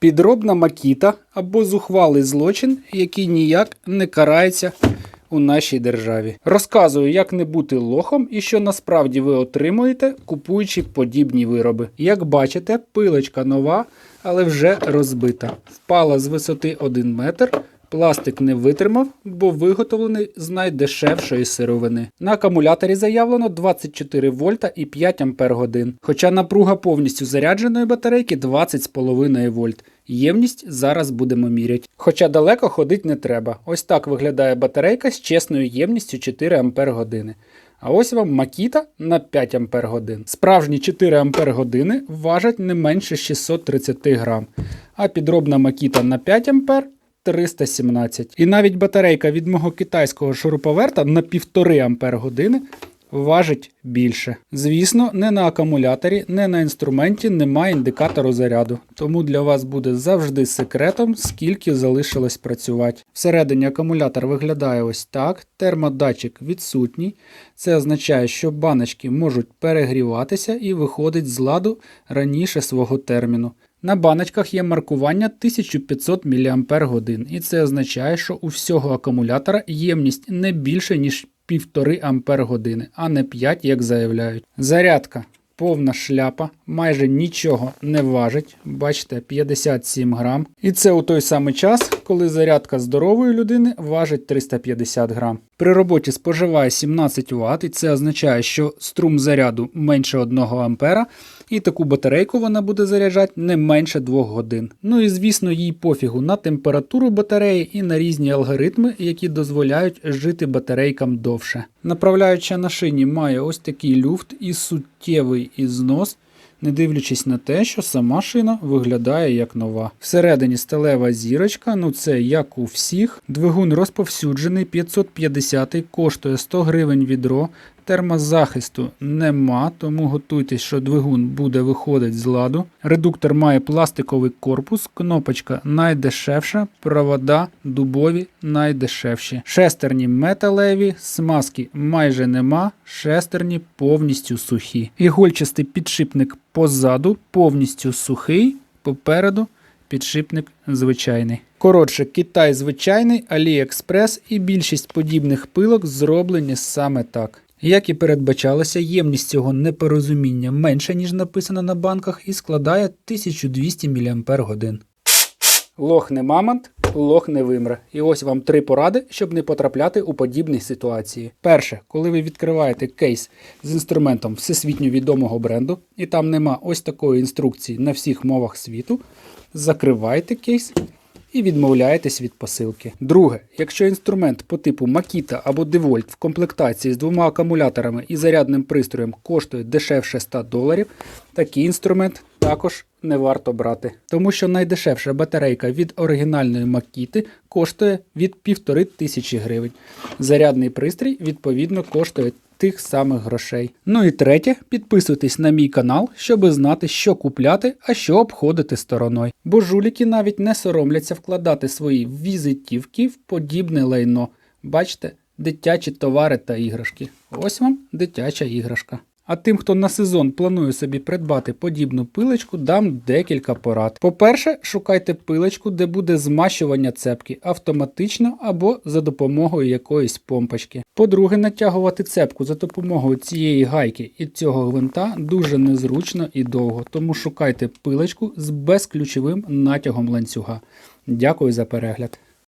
Підробна макіта або зухвалий злочин, який ніяк не карається у нашій державі. Розказую, як не бути лохом і що насправді ви отримуєте, купуючи подібні вироби. Як бачите, пилочка нова, але вже розбита. Впала з висоти 1 метр. Пластик не витримав, бо виготовлений з найдешевшої сировини. На акумуляторі заявлено 24 вольта і 5 ампер годин. Хоча напруга повністю зарядженої батарейки 20,5 вольт. Ємність зараз будемо міряти. Хоча далеко ходити не треба. Ось так виглядає батарейка з чесною ємністю 4 ампер години. А ось вам макіта на 5 ампер годин. Справжні 4 ампер години важать не менше 630 грам, а підробна макіта на 5 ампер 317. І навіть батарейка від мого китайського шуруповерта на 1,5 ампер години важить більше. Звісно, не на акумуляторі, не на інструменті немає індикатору заряду, тому для вас буде завжди секретом, скільки залишилось працювати. Всередині акумулятор виглядає ось так. Термодатчик відсутній. Це означає, що баночки можуть перегріватися і виходить з ладу раніше свого терміну. На баночках є маркування 1500 мАч, і це означає, що у всього акумулятора ємність не більше, ніж 1,5 Ампер години, а не 5, як заявляють. Зарядка повна шляпа, майже нічого не важить. Бачите, 57 грам. І це у той самий час, коли зарядка здорової людини важить 350 грам. При роботі споживає 17 Вт, і це означає, що струм заряду менше 1 ампера, і таку батарейку вона буде заряджати не менше 2 годин. Ну і звісно, їй пофігу на температуру батареї і на різні алгоритми, які дозволяють жити батарейкам довше. Направляюча на шині має ось такий люфт і суттєвий ізнос. Не дивлячись на те, що сама шина виглядає як нова. Всередині сталева зірочка, ну це як у всіх. Двигун розповсюджений 550 коштує 100 гривень відро. Термозахисту нема, тому готуйтесь, що двигун буде виходити з ладу. Редуктор має пластиковий корпус, кнопочка найдешевша, провода дубові найдешевші. Шестерні металеві, смазки майже нема, шестерні повністю сухі. Ігольчастий підшипник позаду повністю сухий, попереду підшипник звичайний. Коротше, Китай звичайний, AliExpress і більшість подібних пилок зроблені саме так. Як і передбачалося, ємність цього непорозуміння менша, ніж написано на банках, і складає 1200 мАч. Лох не мамонт, лох не вимре. І ось вам три поради, щоб не потрапляти у подібні ситуації. Перше, коли ви відкриваєте кейс з інструментом всесвітньо відомого бренду, і там нема ось такої інструкції на всіх мовах світу, закривайте кейс і відмовляєтесь від посилки. Друге, якщо інструмент по типу Makita або DeWalt в комплектації з двома акумуляторами і зарядним пристроєм коштує дешевше 100 доларів, такий інструмент також не варто брати. Тому що найдешевша батарейка від оригінальної Makita коштує від 1500 гривень. Зарядний пристрій, відповідно, коштує тих самих грошей. Ну і третє, підписуйтесь на мій канал, щоб знати, що купляти, а що обходити стороною. Бо жуліки навіть не соромляться вкладати свої візитівки в подібне лайно. Бачите, дитячі товари та іграшки. Ось вам дитяча іграшка. А тим, хто на сезон планує собі придбати подібну пилочку, дам декілька порад. По-перше, шукайте пилочку, де буде змащування цепки автоматично або за допомогою якоїсь помпочки. По-друге, натягувати цепку за допомогою цієї гайки і цього гвинта дуже незручно і довго, тому шукайте пилочку з безключовим натягом ланцюга. Дякую за перегляд.